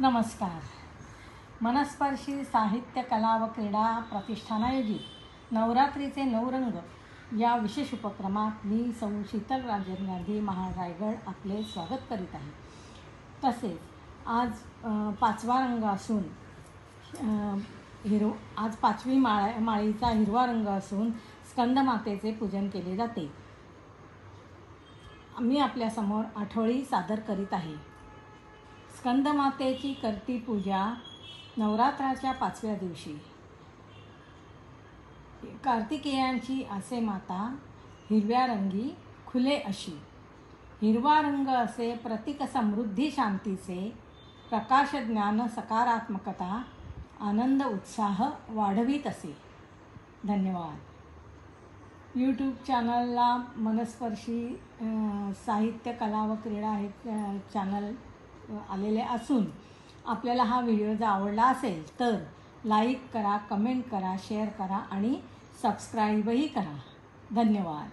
नमस्कार. मनस्पर्शी साहित्य कला व क्रीडा प्रतिष्ठानायोजित नवरात्रीचे नवरंग या विशेष उपक्रमात मी सौ शीतल राजेंद्र गांधी महाड रायगड आपले स्वागत करीत आहे. तसेच आज पाचवा रंग असून हिरव आज पाचवी माळ माळीचा हिरवा रंग असून स्कंदमातेचे पूजन केले जाते. मी आपल्यासमोर आठवडी सादर करीत आहे. स्कंदमातेची करती पूजा नवरात्राच्या पाचव्या दिवशी. कार्तिकेयांची असे माता हिरव्या रंगी खुले अशी. हिरवा रंग असे प्रतीक समृद्धी शांतीचे प्रकाश ज्ञान सकारात्मकता आनंद उत्साह वाढवीत असे. धन्यवाद. यूट्यूब चॅनलला मनस्पर्शी साहित्य कला व क्रीडा हे चॅनल आलेले असून आपल्याला हा व्हिडिओ जर आवडला असेल तर लाईक करा कमेंट करा शेअर करा आणि सबस्क्राईबही करा. धन्यवाद.